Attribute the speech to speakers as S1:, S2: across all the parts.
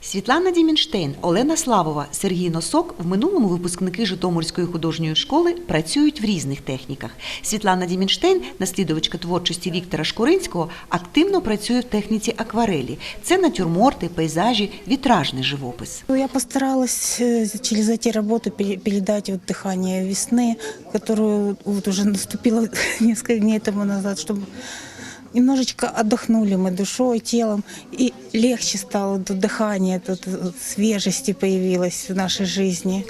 S1: Світлана Дімінштейн, Олена Славова, Сергій Носок в минулому випускники Житомирської художньої школи працюють в різних техніках. Світлана Дімінштейн, наслідувачка творчості Віктора Шкуринського, активно працює в техніці акварелі. Це натюрморти, пейзажі, вітражний живопис.
S2: Ну, Я постаралась э, через эти работы пере- передать вот дыхание весны, которую вот уже наступило несколько дней тому назад, чтобы немножечко отдохнули мы душой, телом, и легче стало дыхание, тут свежести появилось в нашей жизни.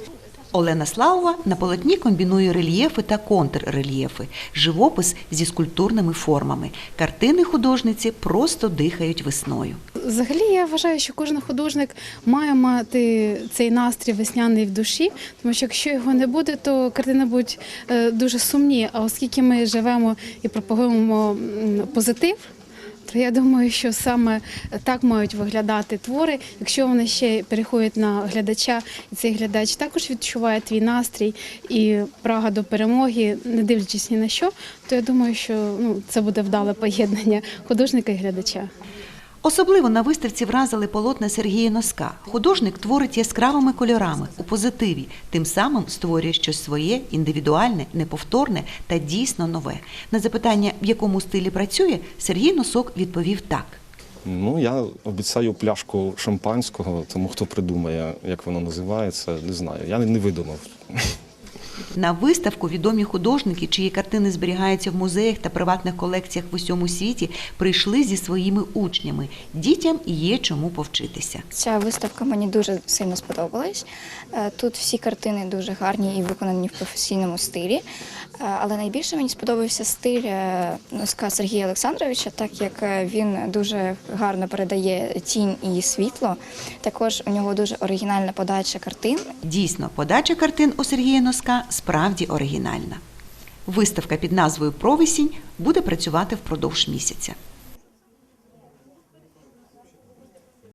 S1: Олена Славова на полотні комбінує рельєфи та контррельєфи, живопис зі скульптурними формами. Картини художниці просто дихають весною.
S3: Взагалі, я вважаю, що кожен художник має мати цей настрій весняний в душі, тому що якщо його не буде, то картини будуть е, дуже сумні. А оскільки ми живемо і пропагуємо позитив. То я думаю, що саме так мають виглядати твори. Якщо вони ще переходять на глядача, і цей глядач також відчуває твій настрій і прага до перемоги, не дивлячись ні на що, то я думаю, що ну це буде вдале поєднання художника і глядача.
S1: Особливо на виставці вразили полотна Сергія Носка. Художник творить яскравими кольорами у позитиві, тим самим створює щось своє, індивідуальне, неповторне та дійсно нове. На запитання, в якому стилі працює, Сергій Носок відповів так.
S4: Ну, я обіцяю пляшку шампанського, тому хто придумає, як воно називається, не знаю. Я не видумав.
S1: На виставку відомі художники, чиї картини зберігаються в музеях та приватних колекціях в усьому світі, прийшли зі своїми учнями. Дітям є чому повчитися.
S5: Ця виставка мені дуже сильно сподобалась. Е, Тут всі картини дуже гарні і виконані в професійному стилі. Е, Але найбільше мені сподобався стиль е, носка Сергія Олександровича, так як він дуже гарно передає тінь і світло. Також у нього дуже оригінальна подача картин.
S1: Дійсно, подача картин у Сергія Носка справді оригінальна. Виставка під назвою Провесінь буде працювати впродовж місяця.